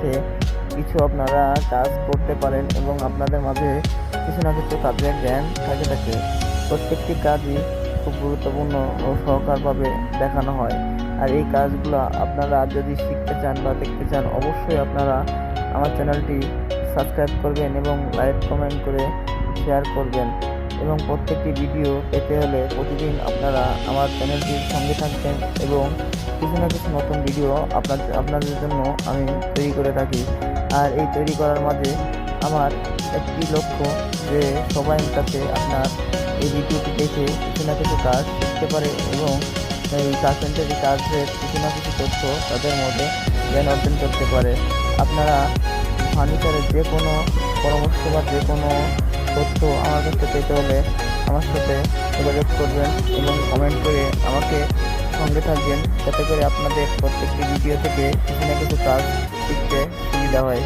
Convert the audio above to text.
মধ্যে কিছু আপনারা কাজ করতে পারেন এবং আপনাদের মাঝে কিছু না কিছু কাজের জ্ঞান থাকে থাকে। প্রত্যেকটি কাজই খুব গুরুত্বপূর্ণ ও সহকারভাবে দেখানো হয়। আর এই কাজগুলো আপনারা যদি শিখতে চান বা দেখতে চান, অবশ্যই আপনারা আমার চ্যানেলটি সাবস্ক্রাইব করবেন এবং লাইক, কমেন্ট করে শেয়ার করবেন। এবং প্রত্যেকটি ভিডিও পেতে হলে প্রতিদিন আপনারা আমার চ্যানেলটির সঙ্গে থাকবেন এবং কিছু না কিছু নতুন ভিডিও আপনার, আপনাদের জন্য আমি তৈরি করে থাকি। আর এই তৈরি করার মাঝে আমার একটি লক্ষ্য যে সবাই যাতে আপনার এই ভিডিওটি দেখে কিছু না কিছু কাজ শিখতে পারে এবং এই কার্পেন্টারি কাজের কিছু না কিছু তথ্য তাদের মধ্যে জ্ঞান অর্জন করতে পারে। আপনারা ফার্নিচারের যে কোনো পরামর্শ বা যে কোনো তথ্য আমার কাছে পেতে হলে আমার সাথে যোগাযোগ করবেন এবং কমেন্ট করে আমাকে সঙ্গে থাকবেন। যাতে করে আপনাদের প্রত্যেকটি ভিডিও থেকে কিছু না কিছু কাজ শিখতে সুবিধা হয়।